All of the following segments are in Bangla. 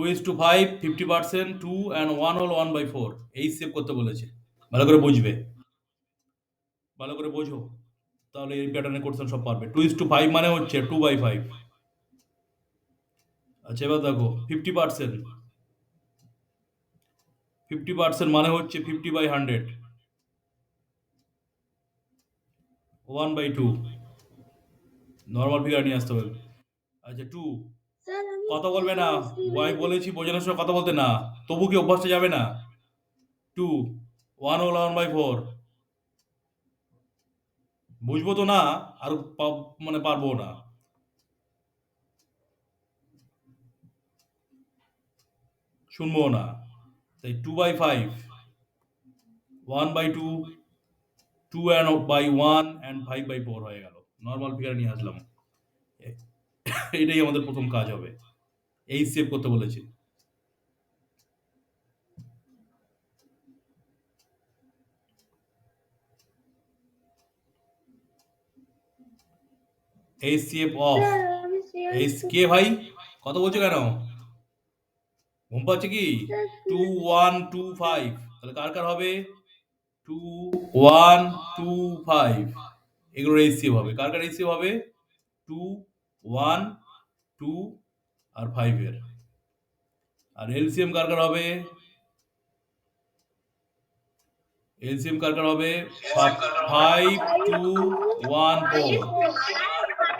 Two is two five fifty percent two and one হল ওয়ান বাই ফোর এই সেভ করতে বলেছে। ভালো করে বুঝবে। ভালো করে বোঝো। তাহলে এই প্যাটার্নের কোশ্চেন সব পারবে। টু ইস টু ফাইভ মানে হচ্ছে টু বাই ফাইভ আচ্ছা এবার দেখো ফিফটি পার্সেন্ট ফিফটি পার্সেন্ট মানে হচ্ছে fifty by hundred one by two normal figure নিয়ে আসতে হবে। আচ্ছা টু কথা বলবে না। ওয়াই বলেছি বোঝানোর সময় কথা বলতে না। তবু কি অভ্যাসটা যাবে না? টু ওয়ান হল ওয়ান বাই ফোর বুঝব তো না, আর মানে পারব না। শুনব না। তাই two by five one by two two and by one and five by four হয়ে গেল। নর্মাল ফিগার নিয়ে আসলাম। এটাই আমাদের প্রথম কাজ হবে। এই সেভ করতে বলেছি। এই সেভ অফ স্যার আমি এই কে ভাই? কত বলছো কেন? ঘুম পাচ্ছে কি? টু ওয়ান টু ফাইভ তাহলে কার কার হবে? টু ওয়ান টু ফাইভ এগুলো রেসিভ হবে। কার কার রেসিভ হবে? টু ওয়ান টু আর ফাইভের আর এলসিএম কার কার হবে? এলসিএম কার কার হবে? Five two one four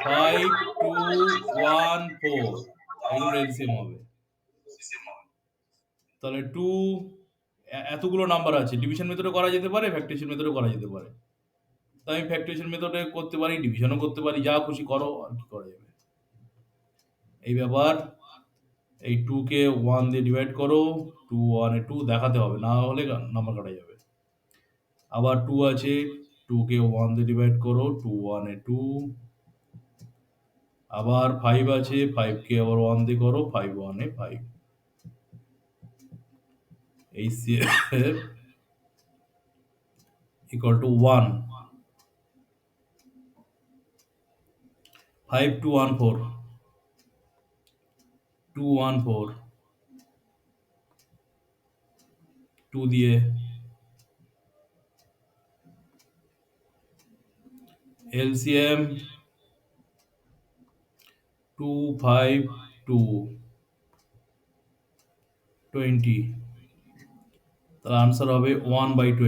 five two one four এগুলো এলসিএম হবে। তাহলে টু এতগুলো নাম্বার আছে। ডিভিশন মেথডে করা যেতে পারে ফ্যাক্টরেশন মেথডে করা যেতে পারে। তাই আমি ফ্যাক্টরেশন মেথডে করতে পারি ডিভিশনও করতে পারি। যা খুশি করো, আর কি করা যাবে? এই ব্যাপার। এই টু কে ওয়ান দিয়ে ডিভাইড করো টু ওয়ানে টু দেখাতে হবে, না হলে নাম্বার কাটা যাবে। আবার টু আছে টু কে ওয়ান দিয়ে ডিভাইড করো টু ওয়ানে টু আবার ফাইভ আছে ফাইভ কে আবার ওয়ান দিয়ে করো ফাইভ ওয়ানে ফাইভ এই equal to one five two one four two one four two দিয়ে LCM two five two twenty তাহলে আনসার হবে ওয়ান বাই টোয়েন্টি